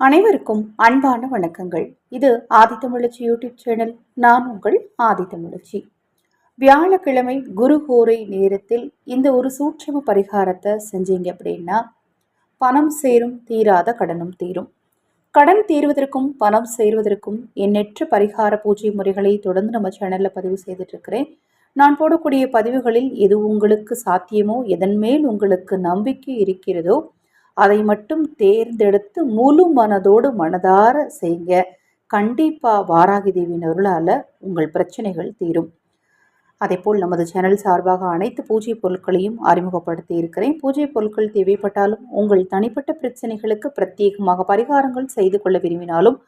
அனைவருக்கும் அன்பான வணக்கங்கள். இது ஆதித்தமிழச்சி யூடியூப் சேனல். நான் உங்கள் ஆதித்தமிழச்சி வியாழக்கிழமை குரு கோரை நேரத்தில் இந்த ஒரு சூட்சம பரிகாரத்தை செஞ்சீங்க அப்படின்னா பணம் சேரும் தீராத கடனும் தீரும். கடன் தீர்வதற்கும் பணம் சேருவதற்கும் எண்ணற்ற பரிகார பூஜை முறைகளை தொடர்ந்து நம்ம சேனலில் பதிவு செய்துட்டு இருக்கிறேன் நான் போடக்கூடிய பதிவுகளில் எது உங்களுக்கு சாத்தியமோ எதன் மேல் உங்களுக்கு நம்பிக்கை இருக்கிறதோ அதை மட்டும் தேர்ந்தெடுத்து முழு மனதோடு மனதார செய்யுங்க கண்டிப்பாக வாராகி தேவியின் அருளால் உங்கள் பிரச்சனைகள் தீரும். அதேபோல் நமது சேனல் சார்பாக அனைத்து பூஜை பொருட்களையும் அறிமுகப்படுத்தி இருக்கிறேன். பூஜை பொருட்கள் தேவைப்பட்டாலும் உங்கள் தனிப்பட்ட பிரச்சனைகளுக்கு பிரத்யேகமாக பரிகாரங்கள் செய்து கொள்ள விரும்பினாலும்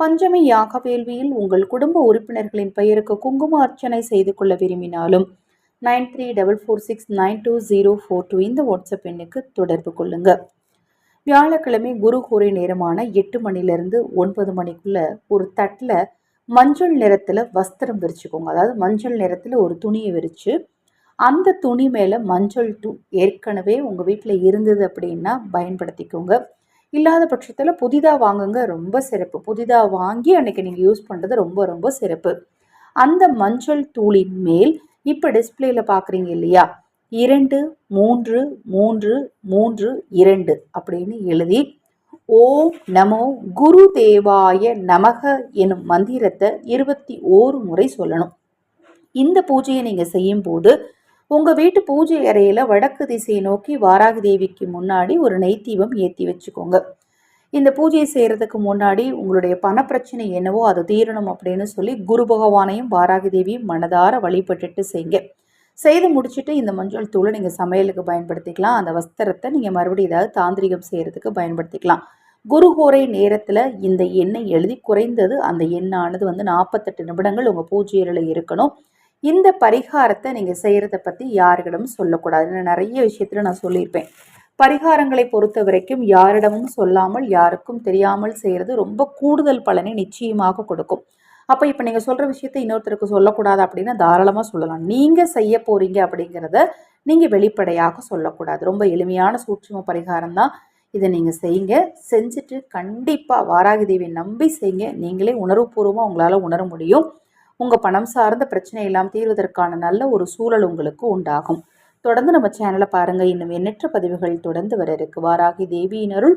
பஞ்சமி யாக வேள்வியில் உங்கள் குடும்ப உறுப்பினர்களின் பெயருக்கு குங்கும அர்ச்சனை செய்து கொள்ள விரும்பினாலும் nine three double four six nine two zero four two இந்த வாட்ஸ்அப் எண்ணுக்கு தொடர்பு கொள்ளுங்கள் வியாழக்கிழமை குரு கூரை நேரமான எட்டு மணிலேருந்து ஒன்பது மணிக்குள்ள ஒரு தட்டில் மஞ்சள் நிறத்தில் வஸ்திரம் விரிச்சுக்கோங்க. அதாவது மஞ்சள் நிறத்தில் ஒரு துணியை விரித்து அந்த துணி மேலே மஞ்சள் து ஏற்கனவே உங்கள் வீட்டில் இருந்தது அப்படின்னா பயன்படுத்திக்கோங்க. இல்லாத பட்சத்தில் புதிதாக வாங்குங்க ரொம்ப சிறப்பு. புதிதாக வாங்கி அன்றைக்கி நீங்கள் யூஸ் பண்ணுறது ரொம்ப ரொம்ப சிறப்பு. அந்த மஞ்சள் தூளின் மேல் இப்போ டிஸ்பிளேயில் பார்க்குறீங்க இல்லையா இரண்டு மூன்று மூன்று மூன்று இரண்டு அப்படின்னு எழுதி ஓம் நமோ குரு தேவாய நமக எனும் மந்திரத்தை இருபத்தி ஓரு முறை சொல்லணும். இந்த பூஜையை நீங்கள் செய்யும்போது உங்கள் வீட்டு பூஜை அறையில் வடக்கு திசையை நோக்கி வாராகி தேவிக்கு முன்னாடி ஒரு நெய்த்தீபம் ஏற்றி வச்சுக்கோங்க. இந்த பூஜையை செய்கிறதுக்கு முன்னாடி உங்களுடைய பணப்பிரச்சனை என்னவோ அது தீரணும் அப்படின்னு சொல்லி குரு பகவானையும் வாராகி தேவியும் மனதார வழிபட்டுட்டு செய்யுங்க. செய்து முடிச்சுட்டு இந்த மஞ்சள் தூளை நீங்கள் சமையலுக்கு பயன்படுத்திக்கலாம். அந்த வஸ்திரத்தை நீங்கள் மறுபடியும் ஏதாவது தாந்திரிகம் செய்கிறதுக்கு பயன்படுத்திக்கலாம். குருகோரை நேரத்தில் இந்த எண்ணெய் எழுதி குறைந்தது அந்த எண்ணானது வந்து நாற்பத்தெட்டு நிமிடங்கள் உங்கள் பூஜையில் இருக்கணும். இந்த பரிகாரத்தை நீங்கள் செய்கிறத பற்றி யாரிடமும் சொல்லக்கூடாது. நிறைய விஷயத்தில் நான் சொல்லியிருப்பேன். பரிகாரங்களை பொறுத்த வரைக்கும் யாரிடமும் சொல்லாமல் யாருக்கும் தெரியாமல் செய்கிறது ரொம்ப கூடுதல் பலனை நிச்சயமாக கொடுக்கும். அப்போ இப்போ நீங்கள் சொல்கிற விஷயத்த இன்னொருத்தருக்கு சொல்லக்கூடாது அப்படின்னா தாராளமாக சொல்லலாம். நீங்கள் செய்ய போகிறீங்க அப்படிங்கிறத நீங்கள் வெளிப்படையாக சொல்லக்கூடாது. ரொம்ப எளிமையான சூட்சும பரிகாரம் தான் இதை நீங்கள் செய்யுங்க. செஞ்சுட்டு கண்டிப்பாக வாராகி தேவியை நம்பி செய்யுங்க. நீங்களே உணர்வுபூர்வமாக உங்களால் உணர முடியும். உங்கள் பணம் சார்ந்த பிரச்சனை எல்லாம் தீர்வதற்கான நல்ல ஒரு சூழல் உங்களுக்கு உண்டாகும். தொடர்ந்து நம்ம சேனலை பாருங்கள் இன்னும் எண்ணற்ற பதிவுகள் தொடர்ந்து வர இருக்கு. வாராகி தேவியினருள்